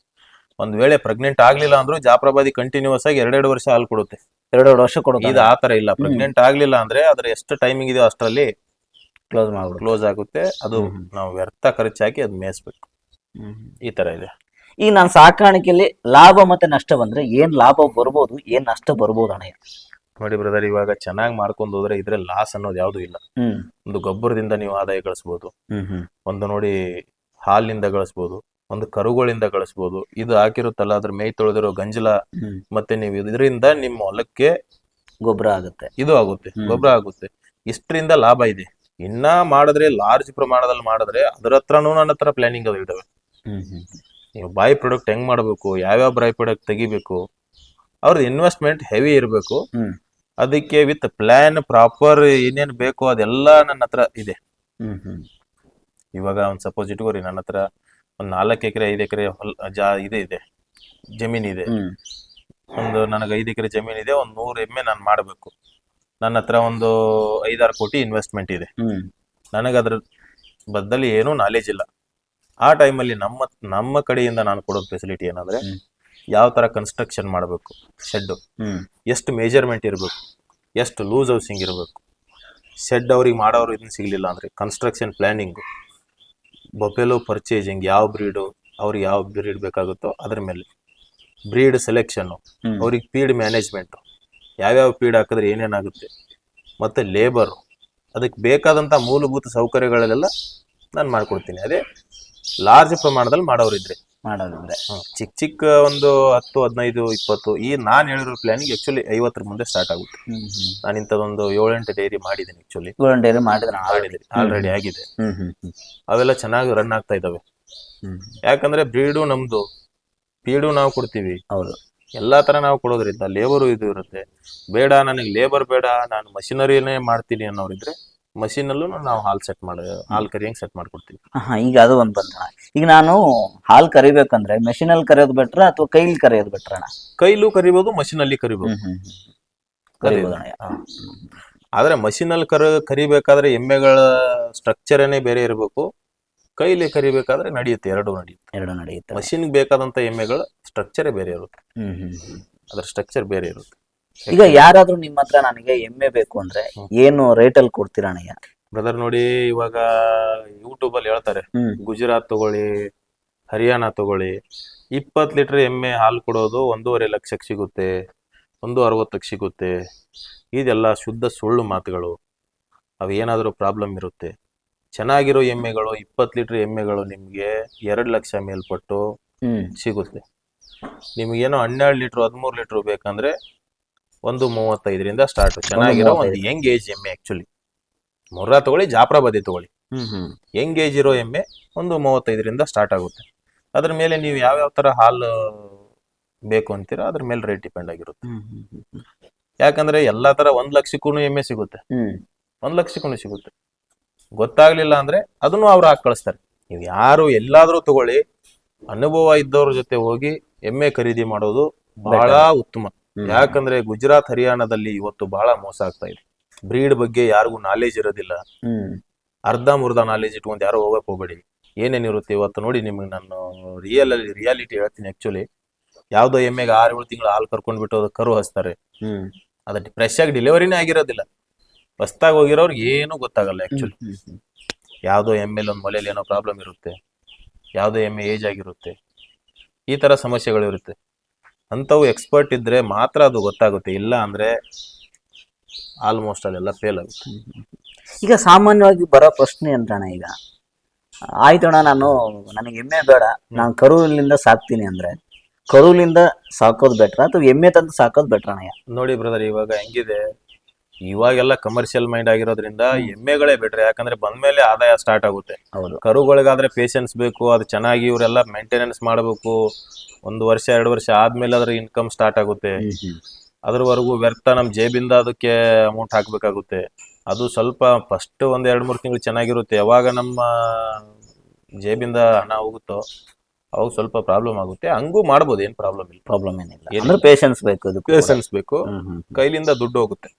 Speaker 1: ಒಂದ್ ವೇಳೆ ಪ್ರೆಗ್ನೆಂಟ್ ಆಗ್ಲಿಲ್ಲ ಅಂದ್ರೂ ಜಾಪ್ರಬಾದಿ ಕಂಟಿನ್ಯೂಸ್ ಆಗಿ ಎರಡೆರಡು ವರ್ಷ ಹಾಲು ಕೊಡುತ್ತೆ.
Speaker 2: ಎರಡೆರಡು ವರ್ಷ ಕೊಡುತ್ತೆ.
Speaker 1: ಇದು ಆತರ ಇಲ್ಲ. ಪ್ರೆಗ್ನೆಂಟ್ ಆಗ್ಲಿಲ್ಲ ಅಂದ್ರೆ ಅದ್ರ ಎಷ್ಟು ಟೈಮಿಂಗ್ ಇದೆಯೋ ಅಷ್ಟರಲ್ಲಿ
Speaker 2: ಕ್ಲೋಸ್ ಮಾಡ್ಬಿಡು
Speaker 1: ಕ್ಲೋಸ್ ಆಗುತ್ತೆ. ಅದು. ನಾವು ವ್ಯರ್ಥ ಖರ್ಚು ಹಾಕಿ ಅದು ಮೇಯಿಸ್ಬೇಕು. ಈ ತರ ಇದೆ.
Speaker 2: ಈಗ ನಾನು ಸಾಕಾಣಿಕೆಯಲ್ಲಿ ಲಾಭ ಮತ್ತೆ ನಷ್ಟ ಬಂದ್ರೆ ಏನ್ ಲಾಭ ಬರ್ಬೋದು ಏನ್ ನಷ್ಟ ಬರ್ಬೋದು ಅಣ್ಣ
Speaker 1: ನೋಡಿ ಬ್ರದರ್ ಇವಾಗ ಚೆನ್ನಾಗಿ ಮಾಡ್ಕೊಂಡು ಹೋದ್ರೆ ಇದ್ರೆ ಲಾಸ್ ಅನ್ನೋದು ಯಾವ್ದು ಇಲ್ಲ. ಒಂದು ಗೊಬ್ಬರದಿಂದ ನೀವು ಆದಾಯ ಗಳಿಸ್ಬೋದು. ಒಂದು ನೋಡಿ ಹಾಲಿನಿಂದ ಗಳಿಸ್ಬೋದು ಒಂದು ಕರುಗಳಿಂದ ಗಳಿಸ್ಬೋದು ಇದು ಹಾಕಿರುತ್ತಲ್ಲ ಅದ್ರ ಮೇಯ್ ತೊಳೆದಿರೋ ಗಂಜಲ ಮತ್ತೆ ನೀವು ಇದರಿಂದ ನಿಮ್ಮ ಹೊಲಕ್ಕೆ
Speaker 2: ಗೊಬ್ಬರ ಆಗುತ್ತೆ.
Speaker 1: ಇದು ಆಗುತ್ತೆ ಗೊಬ್ಬರ ಆಗುತ್ತೆ. ಇಷ್ಟರಿಂದ ಲಾಭ ಇದೆ. ಇನ್ನ ಮಾಡಿದ್ರೆ ಲಾರ್ಜ್ ಪ್ರಮಾಣದಲ್ಲಿ ಮಾಡಿದ್ರೆ ಅದ್ರ ಹತ್ರನೂ ನನ್ನ ಹತ್ರ ಪ್ಲಾನಿಂಗ್ ಅದು ಇದಾವೆ ನೀವು ಬಾಯ್ ಪ್ರಾಡಕ್ಟ್ ಹೆಂಗ್ ಮಾಡಬೇಕು ಯಾವ್ಯಾವ ಬೈ ಪ್ರಾಡಕ್ಟ್ ತೆಗಿಬೇಕು ಅವ್ರದ್ದು ಇನ್ವೆಸ್ಟ್ಮೆಂಟ್ ಹೆವಿ ಇರಬೇಕು. ಅದಕ್ಕೆ ವಿತ್ ಪ್ಲಾನ್ ಪ್ರಾಪರ್ ಏನೇನು ಬೇಕು ಅದೆಲ್ಲ ನನ್ನ ಹತ್ರ ಇದೆ. ಇವಾಗ ಒಂದು ಸಪೋಸ್ ಇಟ್ಕೋರಿ ನನ್ನ ಹತ್ರ ಒಂದು ನಾಲ್ಕು ಎಕರೆ ಐದು ಎಕರೆ ಹೊಲ ಜಾ ಇದೆ ಇದೆ ಜಮೀನ್ ಇದೆ. ಒಂದು ನನಗೆ ಐದು ಎಕರೆ ಜಮೀನ್ ಇದೆ ಒಂದು ನೂರು ಎಮ್ಮೆ ನಾನು ಮಾಡಬೇಕು. ನನ್ನ ಹತ್ರ ಒಂದು ಐದಾರು ಕೋಟಿ ಇನ್ವೆಸ್ಟ್ಮೆಂಟ್ ಇದೆ. ನನಗ ಅದ್ರ ಬದ್ದಲ್ಲಿ ಏನೂ ನಾಲೆಜ್ ಇಲ್ಲ. ಆ ಟೈಮಲ್ಲಿ ನಮ್ಮ ನಮ್ಮ ಕಡೆಯಿಂದ ನಾನು ಕೊಡೋ ಫೆಸಿಲಿಟಿ ಏನಂದ್ರೆ ಯಾವ ತರ ಕನ್ಸ್ಟ್ರಕ್ಷನ್ ಮಾಡಬೇಕು ಶೆಡ್ ಎಷ್ಟು ಮೇಜರ್ಮೆಂಟ್ ಇರಬೇಕು ಎಷ್ಟು ಲೂಸ್ ಹೌಸಿಂಗ್ ಇರಬೇಕು. ಶೆಡ್ ಅವ್ರಿಗೆ ಮಾಡೋರು ಇದನ್ನ ಸಿಗಲಿಲ್ಲ ಅಂದ್ರೆ ಕನ್ಸ್ಟ್ರಕ್ಷನ್ ಪ್ಲಾನಿಂಗು ಬೊಪೆಲೋ ಪರ್ಚೇಸಿಂಗ್ ಯಾವ ಬ್ರೀಡು ಅವ್ರಿಗೆ ಯಾವ ಬ್ರೀಡ್ ಬೇಕಾಗುತ್ತೋ ಅದ್ರ ಮೇಲೆ. ಬ್ರೀಡ್
Speaker 2: ಸೆಲೆಕ್ಷನ್
Speaker 1: ಅವ್ರಿಗೆ ಫೀಡ್ ಮ್ಯಾನೇಜ್ಮೆಂಟು ಯಾವ್ಯಾವ ಫೀಡ್ ಹಾಕಿದ್ರೆ ಏನೇನಾಗುತ್ತೆ? ಮತ್ತು ಲೇಬರು ಅದಕ್ಕೆ ಬೇಕಾದಂಥ ಮೂಲಭೂತ ಸೌಕರ್ಯಗಳಲ್ಲೆಲ್ಲ ನಾನು ಮಾಡ್ಕೊಡ್ತೀನಿ. ಅದೇ ಲಾರ್ಜ್ ಪ್ರಮಾಣದಲ್ಲಿ ಮಾಡೋರಿದ್ರೆ.
Speaker 2: ಮಾಡೋದಂದ್ರೆ
Speaker 1: ಇದ್ರೆ ಚಿಕ್ಕ ಚಿಕ್ಕ ಒಂದು ಹತ್ತು ಹದಿನೈದು ಇಪ್ಪತ್ತು ಈ ನಾನು ಹೇಳಿರೋ ಪ್ಲಾನಿಂಗ್ ಆ್ಯಕ್ಚುಲಿ ಐವತ್ತರ ಮುಂದೆ ಸ್ಟಾರ್ಟ್ ಆಗುತ್ತೆ. ನಾನು ಇಂಥದ್ದೊಂದು ಏಳೆಂಟು ಡೈರಿ ಮಾಡಿದ್ದೀನಿ ಆ್ಯಕ್ಚುಲಿ
Speaker 2: ಗೋಲ್ಡನ್ ಡೈರಿ ಮಾಡಿದ್ರೆ
Speaker 1: ಆಲ್ರೆಡಿ ಆಲ್ರೆಡಿ ಆಗಿದೆ. ಅವೆಲ್ಲ ಚೆನ್ನಾಗಿ ರನ್ ಆಗ್ತಾ ಇದ್ದಾವೆ.
Speaker 2: ಹ್ಮ್
Speaker 1: ಯಾಕಂದ್ರೆ ಬ್ರೀಡು ನಮ್ದು. ಪೀಡು ನಾವು ಕೊಡ್ತೀವಿ.
Speaker 2: ಹೌದು.
Speaker 1: ಎಲ್ಲಾ ತರ ನಾವು ಕೊಡೋದ್ರಿಂದ ಲೇಬರು ಇದು ಇರುತ್ತೆ. ಬೇಡ ನನಗೆ ಲೇಬರ್ ಬೇಡ ನಾನು ಮಷಿನರಿನೇ ಮಾಡ್ತೀನಿ ಅನ್ನೋರಿದ್ರೆ ಮಷೀನಲ್ಲೂ ನಾವು ಹಾಲ್ ಸೆಟ್ ಮಾಡಿ ಹಾಲ್ ಕರಿಯಂಗ್ ಸೆಟ್ ಮಾಡ್ಕೊಡ್ತೀವಿ.
Speaker 2: ಹಾ ಈಗ ಅದು ಒಂದ್ ಬಂತಣ ಈಗ ನಾನು ಹಾಲ್ ಕರಿಬೇಕಂದ್ರೆ ಮೆಷಿನ್ ಅಲ್ಲಿ ಕರೆಯೋದು ಬೆಟ್ರ ಅಥವಾ ಕೈಲಿ ಕರೆಯೋದು ಬೆಟ್ರ ಅಣ್ಣ
Speaker 1: ಕೈಲೂ ಕರಿಬೋದು ಮಷಿನಲ್ಲಿ ಕರಿಬೋದು.
Speaker 2: ಕರಿಬೋದು.
Speaker 1: ಆದ್ರೆ ಮಷೀನಲ್ಲಿ ಕರ ಕರಿಬೇಕಾದ್ರೆ ಎಮ್ಮೆಗಳ ಸ್ಟ್ರಕ್ಚರನೇ ಬೇರೆ ಇರಬೇಕು ಕೈಲಿ ಕರಿಬೇಕಾದ್ರೆ ನಡೆಯುತ್ತೆ ಎರಡು ನಡೆಯುತ್ತೆ.
Speaker 2: ಎರಡು ನಡೆಯುತ್ತೆ
Speaker 1: ಮಷಿನ್ ಬೇಕಾದಂತ ಎಮ್ಮೆಗಳ ಸ್ಟ್ರಕ್ಚರ್ ಬೇರೆ ಇರುತ್ತೆ. ಅದ್ರ ಸ್ಟ್ರಕ್ಚರ್ ಬೇರೆ ಇರುತ್ತೆ.
Speaker 2: ಈಗ ಯಾರಾದ್ರೂ ನಿಮ್ಮ ಹತ್ರ ನನಗೆ ಎಮ್ಮೆ ಬೇಕು ಅಂದ್ರೆ ಏನು ರೇಟ್ ಅಲ್ಲಿ ಕೊಡ್ತೀರಾ ಅಣ್ಣಯ್ಯ?
Speaker 1: ಬ್ರದರ್ ನೋಡಿ ಇವಾಗ ಯೂಟ್ಯೂಬ್ ಅಲ್ಲಿ ಹೇಳ್ತಾರೆ ಗುಜರಾತ್ ತಗೊಳ್ಳಿ ಹರಿಯಾಣ ತಗೊಳ್ಳಿ ಇಪ್ಪತ್ತು ಲೀಟರ್ ಎಮ್ಮೆ ಹಾಲು ಕೊಡೋದು ಒಂದೂವರೆ ಲಕ್ಷಕ್ಕೆ ಸಿಗುತ್ತೆ ಒಂದು ಅರವತ್ತಕ್ಕೆ ಸಿಗುತ್ತೆ. ಇದೆಲ್ಲ ಶುದ್ಧ ಸುಳ್ಳು ಮಾತುಗಳು. ಅವು ಏನಾದರೂ ಪ್ರಾಬ್ಲಮ್ ಇರುತ್ತೆ ಚೆನ್ನಾಗಿರೋ ಎಮ್ಮೆಗಳು ಇಪ್ಪತ್ತು ಲೀಟರ್ ಎಮ್ಮೆಗಳು ನಿಮಗೆ ಎರಡು ಲಕ್ಷ ಮೇಲ್ಪಟ್ಟು
Speaker 2: ಸಿಗುತ್ತೆ
Speaker 1: ಸಿಗುತ್ತೆ. ನಿಮಗೇನೋ ಹನ್ನೆರಡು ಲೀಟರ್ ಹದಿಮೂರು ಲೀಟರ್ ಬೇಕಂದ್ರೆ ಒಂದು ಮೂವತ್ತೈದರಿಂದ ಸ್ಟಾರ್ಟ್ ಚೆನ್ನಾಗಿರೋ ಒಂದು. ಯಂಗ್ ಏಜ್ ಎಮ್ಮೆ ಆಕ್ಚುಲಿ ಮುರ್ರಾ ತಗೊಳ್ಳಿ ಜಾಫ್ರಾಬಾದಿ ತಗೊಳ್ಳಿ.
Speaker 2: ಹ್ಮ್ ಹ್ಮ್.
Speaker 1: ಯಂಗ್ ಏಜ್ ಇರೋ ಎಮ್ಮೆ ಒಂದು ಮೂವತ್ತೈದರಿಂದ ಸ್ಟಾರ್ಟ್ ಆಗುತ್ತೆ. ಅದ್ರ ಮೇಲೆ ನೀವು ಯಾವ್ಯಾವ ತರ ಹಾಲು ಬೇಕು ಅಂತೀರಾ ಅದ್ರ ಮೇಲೆ ರೇಟ್ ಡಿಪೆಂಡ್ ಆಗಿರುತ್ತೆ.
Speaker 2: ಹ್ಮ್ ಹ್ಮ್ ಹ್ಮ್
Speaker 1: ಯಾಕಂದ್ರೆ ಎಲ್ಲಾ ತರ ಒಂದ್ ಲಕ್ಷಕ್ಕೂ ಎಮ್ಮೆ ಸಿಗುತ್ತೆ.
Speaker 2: ಹ್ಮ್.
Speaker 1: ಒಂದ್ ಲಕ್ಷಕ್ಕೂ ಸಿಗುತ್ತೆ. ಗೊತ್ತಾಗ್ಲಿಲ್ಲ ಅಂದ್ರೆ ಅದನ್ನು ಅವ್ರು ಹಾಕಿ ಕಳಿಸ್ತಾರೆ. ನೀವು ಯಾರು ಎಲ್ಲಾದ್ರೂ ತಗೊಳ್ಳಿ ಅನುಭವ ಇದ್ದವ್ರ ಜೊತೆ ಹೋಗಿ ಎಮ್ಮೆ ಖರೀದಿ ಮಾಡೋದು ಬಹಳ ಉತ್ತಮ. ಯಾಕಂದ್ರೆ ಗುಜರಾತ್ ಹರಿಯಾಣದಲ್ಲಿ ಇವತ್ತು ಬಹಳ ಮೋಸ ಆಗ್ತಾ ಇದೆ. ಬ್ರೀಡ್ ಬಗ್ಗೆ ಯಾರಿಗೂ ನಾಲೆಜ್ ಇರೋದಿಲ್ಲ. ಅರ್ಧ ಮುರ್ಧ ನಾಲೆಜ್ ಇಟ್ಕೊಂಡು ಯಾರು ಹೋಗಕ್ ಹೋಗ್ಬೇಡಿ. ಏನೇನಿರುತ್ತೆ ಇವತ್ತು ನೋಡಿ ನಿಮಗೆ ನಾನು ರಿಯಲ್ ಅಲ್ಲಿ ರಿಯಾಲಿಟಿ ಹೇಳ್ತೀನಿ ಆಕ್ಚುಲಿ ಯಾವ್ದೋ ಎಮ್ಮೆಗೆ ಆರು ಏಳು ತಿಂಗಳು ಹಾಲು ಕರ್ಕೊಂಡ್ಬಿಟ್ಟು ಅದು ಕರು ಹಚ್ತಾರೆ. ಅದ ಫ್ರೆಶ್ ಆಗಿ ಡೆಲಿವರಿನೇ ಆಗಿರೋದಿಲ್ಲ. ಹೊಸ್ದಾಗಿ ಹೋಗಿರೋರ್ಗೆ ಏನೂ ಗೊತ್ತಾಗಲ್ಲ
Speaker 2: ಎಂ
Speaker 1: ಯಾವುದೋ ಎಮ್ಮೆಲ್ ಒಂದು ಮೊಳೆಯಲ್ಲಿ ಏನೋ ಪ್ರಾಬ್ಲಮ್ ಇರುತ್ತೆ. ಯಾವುದೋ ಎಮ್ಮೆ ಏಜ್ ಆಗಿರುತ್ತೆ. ಈ ತರ ಸಮಸ್ಯೆಗಳು ಇರುತ್ತೆ. ಅಂಥವು ಎಕ್ಸ್ಪರ್ಟ್ ಇದ್ರೆ ಮಾತ್ರ ಅದು ಗೊತ್ತಾಗುತ್ತೆ. ಇಲ್ಲ ಅಂದ್ರೆ ಆಲ್ಮೋಸ್ಟ್ ಅಲ್ಲೆಲ್ಲ ಫೇಲ್ ಆಗುತ್ತೆ.
Speaker 2: ಈಗ ಸಾಮಾನ್ಯವಾಗಿ ಬರೋ ಪ್ರಶ್ನೆ ಅಂತಾನೆ ಈಗ ಆಯ್ತು ಅಣ್ಣ ನಾನು ನನಗೆ ಎಮ್ಮೆ ಬೇಡ. ನಾನು ಕರುವಿನಿಂದ ಸಾಕ್ತೀನಿ ಅಂದ್ರೆ ಕರುವಿನಿಂದ ಸಾಕೋದು ಬೆಟ್ರ ಅಥವಾ ಎಮ್ಮೆ ತಂದು ಸಾಕೋದು ಬೆಟ್ರಣ್ಣ
Speaker 1: ನೋಡಿ ಬ್ರದರ್ ಇವಾಗ ಹೆಂಗಿದೆ? ಇವಾಗೆಲ್ಲ ಕಮರ್ಷಿಯಲ್ ಮೈಂಡ್ ಆಗಿರೋದ್ರಿಂದ ಎಮ್ಮೆಗಳೇ ಬಿಟ್ರೆ ಯಾಕಂದ್ರೆ ಬಂದ್ಮೇಲೆ ಆದಾಯ ಸ್ಟಾರ್ಟ್ ಆಗುತ್ತೆ.
Speaker 2: ಹೌದು.
Speaker 1: ಕರುಗಳಿಗಾದ್ರೆ ಪೇಷನ್ಸ್ ಬೇಕು ಅದು ಚೆನ್ನಾಗಿ ಇವರೆಲ್ಲ ಮೇಂಟೆನೆನ್ಸ್ ಮಾಡಬೇಕು. ಒಂದು ವರ್ಷ ಎರಡು ವರ್ಷ ಆದ್ಮೇಲೆ ಅದ್ರ ಇನ್ಕಮ್ ಸ್ಟಾರ್ಟ್ ಆಗುತ್ತೆ. ಅದ್ರವರೆಗೂ ವ್ಯರ್ಥ ನಮ್ಮ ಜೇಬಿಂದ ಅದಕ್ಕೆ ಅಮೌಂಟ್ ಹಾಕ್ಬೇಕಾಗುತ್ತೆ. ಅದು ಸ್ವಲ್ಪ ಫಸ್ಟ್ ಒಂದ್ ಎರಡ್ ಮೂರು ತಿಂಗಳು ಚೆನ್ನಾಗಿರುತ್ತೆ. ಯಾವಾಗ ನಮ್ಮ ಜೇಬಿಂದ ಹಣ ಹೋಗುತ್ತೋ ಅವಾಗ ಸ್ವಲ್ಪ ಪ್ರಾಬ್ಲಮ್ ಆಗುತ್ತೆ. ಹಂಗೂ ಮಾಡ್ಬೋದು ಏನ್ ಪ್ರಾಬ್ಲಮ್ ಇಲ್ಲ.
Speaker 2: ಪ್ರಾಬ್ಲಮ್ ಏನಿಲ್ಲ. ಅಂದ್ರೆ ಪೇಷನ್ಸ್ ಬೇಕು ಅದು.
Speaker 1: ಪೇಷನ್ಸ್ ಬೇಕು. ಕೈಲಿಂದ ದುಡ್ಡು ಹೋಗುತ್ತೆ.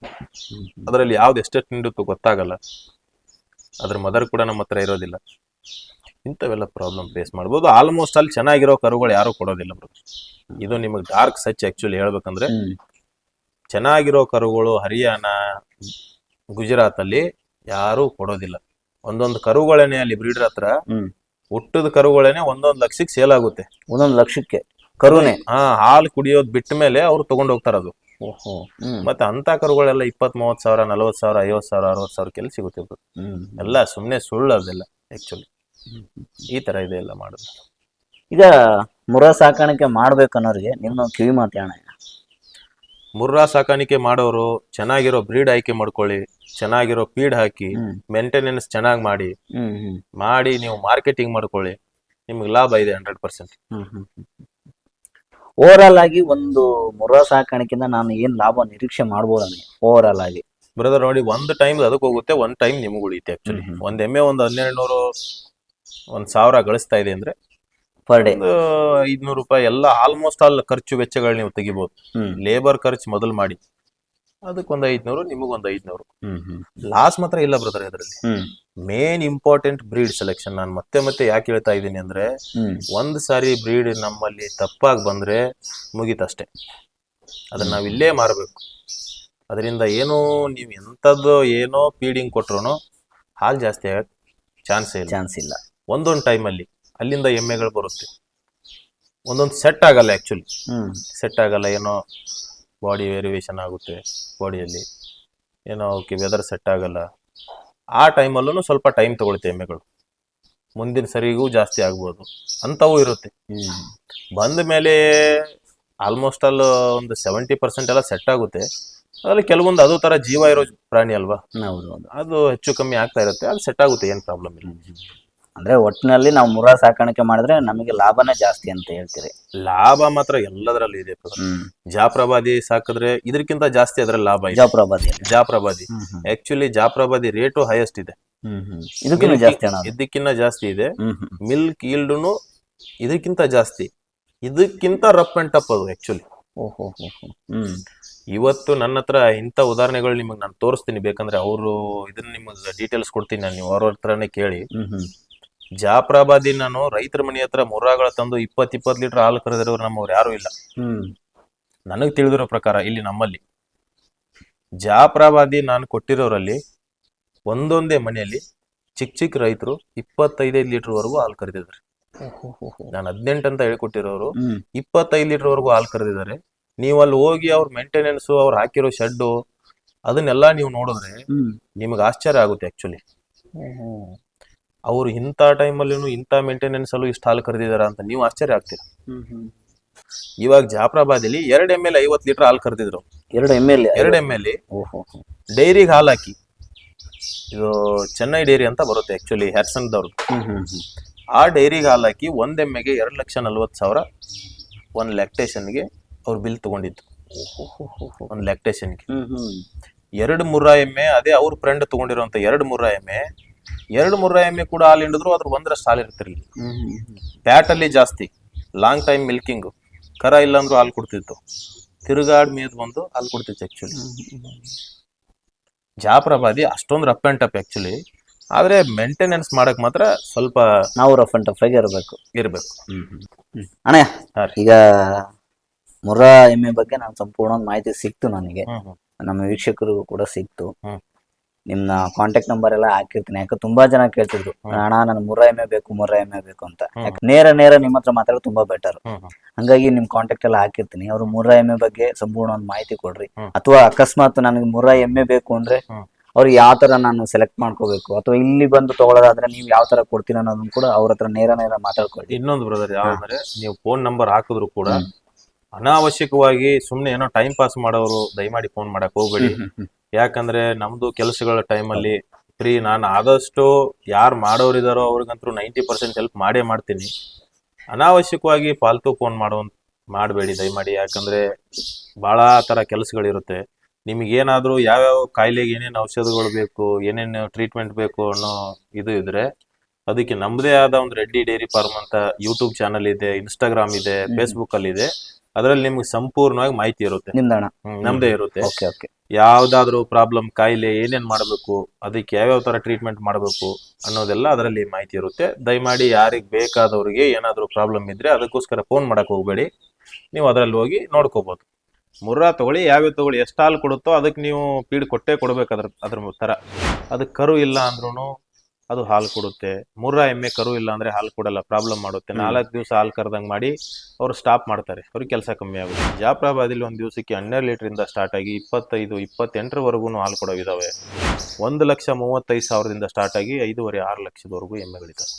Speaker 1: ಅದರಲ್ಲಿ ಯಾವ್ದು ಎಷ್ಟೆಷ್ಟು ನಿಂಡುತ್ತೋ ಗೊತ್ತಾಗಲ್ಲ. ಅದ್ರ ಮದರ್ ಕೂಡ ನಮ್ಮ ಹತ್ರ ಇರೋದಿಲ್ಲ. ಇಂಥವೆಲ್ಲ ಪ್ರಾಬ್ಲಮ್ ಫೇಸ್ ಮಾಡ್ಬೋದು. ಆಲ್ಮೋಸ್ಟ್ ಅಲ್ಲಿ ಚೆನ್ನಾಗಿರೋ ಕರುಗಳು ಯಾರು ಕೊಡೋದಿಲ್ಲ ಬ್ರೋ ಇದು ನಿಮಗೆ ಡಾರ್ಕ್ ಸಚ್ ಆಕ್ಚುಲಿ ಹೇಳ್ಬೇಕಂದ್ರೆ ಚೆನ್ನಾಗಿರೋ ಕರುಗಳು ಹರಿಯಾಣ ಗುಜರಾತ್ ಅಲ್ಲಿ ಯಾರು ಕೊಡೋದಿಲ್ಲ. ಒಂದೊಂದು ಕರುಗಳೇನೆ ಅಲ್ಲಿ ಬ್ರೀಡರ್ ಹತ್ರ ಹುಟ್ಟದ ಕರುಗಳೇನೆ ಒಂದೊಂದು ಲಕ್ಷಕ್ಕೆ ಸೇಲ್ ಆಗುತ್ತೆ.
Speaker 2: ಒಂದೊಂದು ಲಕ್ಷಕ್ಕೆ. ಕರುನೆ.
Speaker 1: ಹಾ ಹಾಲು ಕುಡಿಯೋದ್ ಬಿಟ್ಟ ಮೇಲೆ ಅವ್ರು ತಗೊಂಡ್ ಹೋಗ್ತಾರ ಅದು. ಮತ್ತೆ ಅಂತ ಕರುಗಳೆಲ್ಲ ಇಪ್ಪತ್ ಮೂವತ್ ಸಾವಿರ ನಲವತ್ ಸಾವಿರ ಐವತ್ ಸಾವಿರ ಅರವತ್ ಸಾವಿರಕ್ಕೆಲ್ಲ ಸಿಗುತ್ತೆ bro.
Speaker 2: ಹ್ಮ್
Speaker 1: ಎಲ್ಲ ಸುಮ್ನೆ ಸುಳ್ಳು ಅದೆಲ್ಲ ಆಕ್ಚುಲಿ ಈ ತರ ಇದೆ ಎಲ್ಲ ಮಾಡೋದು.
Speaker 2: ಈಗ ಮುರ ಸಾಕಾಣಿಕೆ ಮಾಡ್ಬೇಕನ್ನೋರಿಗೆ ನಿಮ್ಮ ಕಿವಿ ಮಾತು ಅಣ್ಣ
Speaker 1: ಮುರ್ರಾ ಸಾಕಾಣಿಕೆ ಮಾಡೋರು ಚೆನ್ನಾಗಿರೋ ಬ್ರೀಡ್ ಆಯ್ಕೆ ಮಾಡ್ಕೊಳ್ಳಿ ಚೆನ್ನಾಗಿರೋ ಫೀಡ್ ಹಾಕಿ ಮೇಂಟೆನೆನ್ಸ್ ಚೆನ್ನಾಗಿ ಮಾಡಿ ಮಾಡಿ ನೀವು ಮಾರ್ಕೆಟಿಂಗ್ ಮಾಡ್ಕೊಳ್ಳಿ. ನಿಮ್ಗೆ ಲಾಭ ಇದೆ hundred percent
Speaker 2: hmm hmm overall ಆಗಿ ಒಂದು ಮುರ್ರಾ ಸಾಕಾಣಿಕೆಯಿಂದ ನಾನು ಏನ್ ಲಾಭ ನಿರೀಕ್ಷೆ ಮಾಡಬಹುದು ಓವರ್ ಆಲ್ ಆಗಿ.
Speaker 1: ಬ್ರದರ್ ನೋಡಿ ಒಂದ್ ಟೈಮ್ ಅದಕ್ಕೆ ಹೋಗುತ್ತೆ ಒಂದ್ ಟೈಮ್ ನಿಮ್ಗೆ ಉಳಿಯುತ್ತೆ ಆಕ್ಚುಲಿ. ಒಂದ್ ಎಮ್ಮೆ ಒಂದ್ ಹನ್ನೆರಡು ನೂರು ಒಂದ್ ಸಾವಿರ ಗಳಿಸ್ತಾ ಇದೆ ಅಂದ್ರೆ
Speaker 2: ಪರ್ ಡೇ
Speaker 1: ಐದ್ನೂರು ರೂಪಾಯಿ ಎಲ್ಲ ಆಲ್ಮೋಸ್ಟ್ ಆಲ್ ಖರ್ಚು ವೆಚ್ಚಗಳು ನೀವು ತೆಗಿಬಹುದು ಲೇಬರ್ ಖರ್ಚು ಮೊದಲು ಮಾಡಿ. ಅದಕ್ಕೊಂದು ಐದ್ನೂರು ನಿಮಗೊಂದು ಐದ್ನೂರು. ಲಾಸ್ ಮಾತ್ರ ಇಲ್ಲ ಬ್ರದರ್ ಇದರಲ್ಲಿ. ಮೇನ್ ಇಂಪಾರ್ಟೆಂಟ್ ಬ್ರೀಡ್ ಸೆಲೆಕ್ಷನ್ ನಾನು ಮತ್ತೆ ಮತ್ತೆ ಯಾಕೆ ಹೇಳ್ತಾ ಇದ್ದೀನಿ ಅಂದ್ರೆ ಒಂದ್ ಸಾರಿ ಬ್ರೀಡ್ ನಮ್ಮಲ್ಲಿ ತಪ್ಪಾಗಿ ಬಂದ್ರೆ ಮುಗೀತಷ್ಟೇ. ಅದನ್ನ ನಾವು ಇಲ್ಲೇ ಮಾರಬೇಕು. ಅದರಿಂದ ಏನೋ ನೀವು ಎಂಥದ್ದು ಏನೋ ಫೀಡಿಂಗ್ ಕೊಟ್ರು ಹಾಲು ಜಾಸ್ತಿ ಆಗಕ್ಕೆ ಚಾನ್ಸ್ ಇಲ್ಲ.
Speaker 2: ಚಾನ್ಸ್ ಇಲ್ಲ.
Speaker 1: ಒಂದೊಂದು ಟೈಮಲ್ಲಿ ಅಲ್ಲಿಂದ ಎಮ್ಮೆಗಳು ಬರುತ್ತೆ. ಒಂದೊಂದು ಸೆಟ್ ಆಗಲ್ಲ ಆ್ಯಕ್ಚುಲಿ
Speaker 2: ಹ್ಮ್.
Speaker 1: ಸೆಟ್ ಆಗಲ್ಲ ಏನೋ ಬಾಡಿ ವೇರಿಯೇಷನ್ ಆಗುತ್ತೆ ಬಾಡಿಯಲ್ಲಿ ಏನೋ ಅವಕ್ಕೆ ವೆದರ್ ಸೆಟ್ ಆಗಲ್ಲ. ಆ ಟೈಮಲ್ಲೂ ಸ್ವಲ್ಪ ಟೈಮ್ ತಗೊಳುತ್ತೆ ಎಮ್ಮೆಗಳು. ಮುಂದಿನ ಸರಿಗೂ ಜಾಸ್ತಿ ಆಗ್ಬೋದು. ಅಂಥವು ಇರುತ್ತೆ. ಬಂದ ಮೇಲೆ ಆಲ್ಮೋಸ್ಟ್ ಆಲ್ ಒಂದು ಸೆವೆಂಟಿ ಪರ್ಸೆಂಟ್ ಎಲ್ಲ ಸೆಟ್ ಆಗುತ್ತೆ. ಅದರಲ್ಲಿ ಕೆಲವೊಂದು ಅದು ಥರ ಜೀವ ಇರೋ ಪ್ರಾಣಿ ಅಲ್ವಾ? ಅದು ಹೆಚ್ಚು ಕಮ್ಮಿ ಆಗ್ತಾ ಇರುತ್ತೆ. ಅದು ಸೆಟ್ ಆಗುತ್ತೆ ಏನು ಪ್ರಾಬ್ಲಮ್ ಇಲ್ಲ.
Speaker 2: ಅಂದ್ರೆ ಒಟ್ಟಿನಲ್ಲಿ ನಾವು ಮುರ ಸಾಕಾಣಿಕೆ ಮಾಡಿದ್ರೆ ನಮಗೆ ಲಾಭನೇ ಜಾಸ್ತಿ ಅಂತ ಹೇಳ್ತೀರಿ.
Speaker 1: ಲಾಭ ಮಾತ್ರ ಎಲ್ಲದರಲ್ಲಿ ಇದೆ.
Speaker 2: ಹ್ಮ್.
Speaker 1: ಜಾಪ್ರಬಾದಿ ಸಾಕಿದ್ರೆ ಇದಕ್ಕಿಂತ ಜಾಸ್ತಿ ಅದರ ಲಾಭ ಇದೆ. Jaffarabadi
Speaker 2: hmm
Speaker 1: actually Jaffarabadi rate highest ಇದೆ.
Speaker 2: ಹ್ಮ್ ಹ್ಮ್. ಇದಕ್ಕಿಂತ ಜಾಸ್ತಿ ಅದು.
Speaker 1: ಇದಕ್ಕಿಂತ ಜಾಸ್ತಿ ಇದೆ.
Speaker 2: ಹ್ಮ್ ಹ್ಮ್
Speaker 1: ಮಿಲ್ಕ್ ಈಲ್ಡ್ನು ಇದಕ್ಕಿಂತ ಜಾಸ್ತಿ. ಇದಕ್ಕಿಂತ ರಫ್ ಅಂಡ್ ಟಪ್ ಅದು ಆಕ್ಚುಲಿ
Speaker 2: ಓಹೋ ಹೋ ಹೋ. ಹ್ಮ್.
Speaker 1: ಇವತ್ತು ನನ್ನ ಹತ್ರ ಇಂಥ ಉದಾಹರಣೆಗಳು ನಿಮಗೆ ನಾನು ತೋರಿಸ್ತೀನಿ. ಬೇಕಂದ್ರೆ ಅವರು ಇದನ್ನ ನಿಮಗೆ ಡೀಟೇಲ್ಸ್ ಕೊಡ್ತೀನಿ ನಾನು ನೀವು ಅವ್ರ ಹತ್ರನೇ ಕೇಳಿ.
Speaker 2: ಹ್ಮ್ ಹ್ಮ್.
Speaker 1: ಜಾಫ್ರಾಬಾದಿ ನಾನು ರೈತರ ಮನೆ ಹತ್ರ ಮುರ್ರಾಗಳ ತಂದು ಇಪ್ಪತ್ ಇಪ್ಪತ್ ಲೀಟರ್ ಹಾಲು ಕರೆದಿರೋರು ನಮ್ಮವ್ರು ಯಾರು ಇಲ್ಲ.
Speaker 2: ಹ್ಮ್.
Speaker 1: ನನಗೆ ತಿಳಿದಿರೋ ಪ್ರಕಾರ ಇಲ್ಲಿ ನಮ್ಮಲ್ಲಿ ಜಾಫ್ರಾಬಾದಿ ನಾನು ಕೊಟ್ಟಿರೋರಲ್ಲಿ ಒಂದೊಂದೇ ಮನೆಯಲ್ಲಿ ಚಿಕ್ಕ ಚಿಕ್ಕ ರೈತರು ಇಪ್ಪತ್ತೈದೈದು ಲೀಟರ್ ವರೆಗೂ ಹಾಲು ಕರೆದಿದ್ದಾರೆ. ನಾನು ಹದಿನೆಂಟು ಅಂತ ಹೇಳ್ಕೊಟ್ಟಿರೋರು ಇಪ್ಪತ್ತೈದು ಲೀಟರ್ ವರೆಗೂ ಹಾಲು ಕರೆದಿದ್ದಾರೆ. ನೀವು ಅಲ್ಲಿ ಹೋಗಿ ಅವ್ರ ಮೇಂಟೆನೆನ್ಸ್ ಅವ್ರು ಹಾಕಿರೋ ಶೆಡ್ಡು ಅದನ್ನೆಲ್ಲ ನೀವು ನೋಡಿದ್ರೆ ನಿಮಗೆ ಆಶ್ಚರ್ಯ ಆಗುತ್ತೆ ಆಕ್ಚುಲಿ. ಅವ್ರು ಇಂಥ ಟೈಮಲ್ಲೂ ಇಂಥ ಮೇಂಟೆನೆನ್ಸ್ ಅಲ್ಲೂ ಇಷ್ಟು ಹಾಲು ಕರೆದಿದ್ದಾರೆ ಅಂತ ನೀವು ಆಶ್ಚರ್ಯ ಆಗ್ತೀರಾ? ಇವಾಗ ಜಾಫ್ರಾಬಾದಲ್ಲಿ ಎರಡು ಎಂ ಎಲ್ ಐವತ್ತು ಲೀಟರ್ ಹಾಲು ಕರೆದಿದ್ರು.
Speaker 2: ಎರಡು ಎಂ ಎಲ್
Speaker 1: ಎರಡು ಎಂ ಎಲ್. ಡೈರಿಗೆ ಹಾಲು ಹಾಕಿ. ಇದು ಚೆನ್ನೈ ಡೈರಿ ಅಂತ ಬರುತ್ತೆ ಆ್ಯಕ್ಚುಲಿ
Speaker 2: ಹ್ಮ್
Speaker 1: ಆ ಡೈರಿಗೆ ಹಾಲು ಹಾಕಿ ಒಂದು ಎಮ್ಮೆಗೆ ಎರಡು ಲಕ್ಷ ನಲ್ವತ್ತು ಸಾವಿರ ಒಂದು ಲ್ಯಾಕ್ಟೇಷನ್ಗೆ ಅವ್ರು ಬಿಲ್ ತೊಗೊಂಡಿದ್ದು. ಒಂದು ಲ್ಯಾಕ್ಟೇಷನ್ಗೆ ಎರಡು ಮೂರ ಎಮ್ಮೆ ಅದೇ ಅವ್ರ ಫ್ರೆಂಡ್ ತೊಗೊಂಡಿರೋಂಥ ಎರಡು ಮೂರ ಎಮ್ಮೆ ಎರಡು ಮುರ್ರ ಎಮ್ಮೆ ಕೂಡ ಹಾಲು ಹಿಂಡಿದ್ರು ಅದ್ರ ಒಂದರಷ್ಟು ಹಾಲು
Speaker 2: ಹ್ಮ್
Speaker 1: ಅಲ್ಲಿ ಜಾಸ್ತಿ ಲಾಂಗ್ ಟೈಮ್ ಮಿಲ್ಕಿಂಗ್ ಕರ ಇಲ್ಲ ಅಂದ್ರೂ ಹಾಲು ಕೊಡ್ತಿತ್ತು. ತಿರುಗಾಡ್ ಮೇದ್ ಬಂದು ಹಾಲು ಕೊಡ್ತಿತ್ತು ಆಕ್ಚುಲಿ ಜಾಫ್ರಾಬಾದಿ ಅಷ್ಟೊಂದು ರಫ್ ಅಂಡ್ ಟಫ್ ಆ್ಯಕ್ಚುಲಿ ಆದ್ರೆ ಮೇಂಟೆನೆನ್ಸ್ ಮಾಡಕ್ ಮಾತ್ರ ಸ್ವಲ್ಪ
Speaker 2: ನಾವು ರಫ್ ಅಂಡ್ ಟಫ್ ಆಗಿ ಇರಬೇಕು.
Speaker 1: ಇರ್ಬೇಕು.
Speaker 2: ಅಣ್ಣ. ಈಗ ಮುರ್ರಾ ಎಮ್ಮೆ ಬಗ್ಗೆ ನಾನು ಸಂಪೂರ್ಣ ಮಾಹಿತಿ ಸಿಕ್ತು ನನಗೆ. ನಮ್ಮ ವೀಕ್ಷಕರಿಗೂ ಕೂಡ ಸಿಕ್ತು. ನಿಮ್ನ ಕಾಂಟ್ಯಾಕ್ಟ್ ನಂಬರ್ ಎಲ್ಲ ಹಾಕಿರ್ತೀನಿ. ಯಾಕೆ ತುಂಬಾ ಜನ ಕೇಳ್ತಿದ್ರು. ಅಣ್ಣ ನನ್ ಮುರ್ರ ಎಮ್ಮೆ ಬೇಕು ಎಂ ಎ ಬೇಕು ಅಂತ. ಯಾಕೆ ನೇರ ನೇರ ನಿಮ್ಮ ಹತ್ರ ಮಾತಾಡೋದು ತುಂಬಾ ಬೆಟರ್. ಹಂಗಾಗಿ ನಿಮ್ ಕಾಂಟ್ಯಾಕ್ಟ್ ಎಲ್ಲ ಹಾಕಿರ್ತೀನಿ. ಅವ್ರು ಎಂ ಎ ಬಗ್ಗೆ ಸಂಪೂರ್ಣ ಒಂದು ಮಾಹಿತಿ ಕೊಡ್ರಿ. ಅಥವಾ ಅಕಸ್ಮಾತ್ ನನಗೆ ಎಂ ಎಮ್ಮೆ ಬೇಕು ಅಂದ್ರೆ. ಅವ್ರಿಗೆ ಯಾವ ತರ ನಾನು ಸೆಲೆಕ್ಟ್ ಮಾಡ್ಕೋಬೇಕು? ಅಥವಾ ಇಲ್ಲಿ ಬಂದು ತಗೊಳ್ಳೋದಾದ್ರೆ ನೀವು ಯಾವ ತರ ಕೊಡ್ತೀನಿ ಅನ್ನೋದನ್ನ ಕೂಡ ಅವ್ರ ಹತ್ರ ನೇರ ನೇರ ಮಾತಾಡ್ಕೊಳ್ಳಿ
Speaker 1: ಇನ್ನೊಂದು ಬ್ರದರ್ ಯಾವಂದ್ರೆ ನೀವು ಫೋನ್ ನಂಬರ್ ಹಾಕಿದ್ರು ಕೂಡ ಅನಾವಶ್ಯಕವಾಗಿ ಸುಮ್ನೆ ಏನೋ ಟೈಮ್ ಪಾಸ್ ಮಾಡೋರು ದಯಮಾಡಿ ಫೋನ್ ಮಾಡಕ್ ಹೋಗ್ಬೇಡಿ. ಯಾಕಂದ್ರೆ ನಮ್ದು ಕೆಲಸಗಳ ಟೈಮಲ್ಲಿ ಫ್ರೀ. ನಾನು ಆದಷ್ಟು ಯಾರು ಮಾಡೋರಿದಾರೋ ಅವ್ರಿಗಂತೂ ನೈಂಟಿ ಪರ್ಸೆಂಟ್ ಹೆಲ್ಪ್ ಮಾಡೇ ಮಾಡ್ತೀನಿ. ಅನಾವಶ್ಯಕವಾಗಿ ಪಾಲ್ತು ಫೋನ್ ಮಾಡೋ ಮಾಡಬೇಡಿ ದಯಮಾಡಿ. ಯಾಕಂದ್ರೆ ಭಾಳ ಥರ ಕೆಲಸಗಳಿರುತ್ತೆ. ನಿಮಗೇನಾದರೂ ಯಾವ್ಯಾವ ಕಾಯಿಲೆಗೆ ಏನೇನು ಔಷಧಗಳು ಬೇಕು ಏನೇನು ಟ್ರೀಟ್ಮೆಂಟ್ ಬೇಕು ಅನ್ನೋ ಇದು ಇದ್ರೆ ಅದಕ್ಕೆ ನಮ್ಮದೇ ಆದ ಒಂದು ರೆಡ್ಡಿ ಡೈರಿ ಫಾರ್ಮ್ ಅಂತ ಯೂಟ್ಯೂಬ್ ಚಾನಲ್ ಇದೆ ಇನ್ಸ್ಟಾಗ್ರಾಮ್ ಇದೆ. ಫೇಸ್ಬುಕ್ ಅಲ್ಲಿ ಇದೆ. ಅದರಲ್ಲಿ ನಿಮ್ಗೆ ಸಂಪೂರ್ಣವಾಗಿ ಮಾಹಿತಿ ಇರುತ್ತೆ. ನಮ್ದೇ ಇರುತ್ತೆ.
Speaker 2: Okay okay.
Speaker 1: ಯಾವ್ದಾದ್ರು ಪ್ರಾಬ್ಲಮ್ ಕಾಯಿಲೆ ಏನೇನ್ ಮಾಡಬೇಕು ಅದಕ್ಕೆ ಯಾವ್ಯಾವ ತರ ಟ್ರೀಟ್ಮೆಂಟ್ ಮಾಡಬೇಕು ಅನ್ನೋದೆಲ್ಲ ಅದರಲ್ಲಿ ಮಾಹಿತಿ ಇರುತ್ತೆ. ದಯಮಾಡಿ ಯಾರಿಗೆ ಬೇಕಾದವ್ರಿಗೆ ಏನಾದ್ರು ಪ್ರಾಬ್ಲಮ್ ಇದ್ರೆ ಅದಕ್ಕೋಸ್ಕರ ಫೋನ್ ಮಾಡಕ್ ಹೋಗ್ಬೇಡಿ. ನೀವು ಅದರಲ್ಲಿ ಹೋಗಿ ನೋಡ್ಕೋಬಹುದು ಮುರ್ರಾ ತಗೊಳ್ಳಿ ಯಾವ್ಯಾವ ತಗೊಳ್ಳಿ ಎಷ್ಟು ಹಾಲು ಕೊಡುತ್ತೋ ಅದಕ್ಕೆ ನೀವು ಪೀಡ್ ಕೊಟ್ಟೆ ಕೊಡ್ಬೇಕು ಅದ್ರ ಅದ್ರ ತರ. ಅದಕ್ಕೆ ಕರು ಇಲ್ಲ ಅಂದ್ರೂ ಅದು ಹಾಲು ಕೊಡುತ್ತೆ. ಮುರ್ರಾ ಎಮ್ಮೆ ಕರು ಇಲ್ಲ ಅಂದ್ರೆ ಹಾಲು ಕೊಡಲ್ಲ ಪ್ರಾಬ್ಲಮ್ ಮಾಡುತ್ತೆ. ನಾಲ್ಕು ದಿವಸ ಹಾಲು ಕರೆದಂಗೆ ಮಾಡಿ ಅವರು ಸ್ಟಾಪ್ ಮಾಡ್ತಾರೆ. ಅವ್ರಿಗೆ ಕೆಲಸ ಕಮ್ಮಿ ಆಗುತ್ತೆ. ಜಾಫ್ರಾಬಾದಲ್ಲಿ ಒಂದು ದಿವಸಕ್ಕೆ ಹನ್ನೆರಡು ಲೀಟ್ರಿಂದ ಸ್ಟಾರ್ಟ್ ಆಗಿ ಇಪ್ಪತ್ತೈದು ಇಪ್ಪತ್ತೆಂಟರವರೆಗೂ ಹಾಲು ಕೊಡೋವಿದಾವೆ ಒಂದು ಲಕ್ಷ ಮೂವತ್ತೈದು ಸಾವಿರದಿಂದ ಸ್ಟಾರ್ಟ್ ಆಗಿ ಐದೂವರೆ ಆರು ಲಕ್ಷದವರೆಗೂ ಎಮ್ಮೆಗಳಿದ್ದಾವೆ.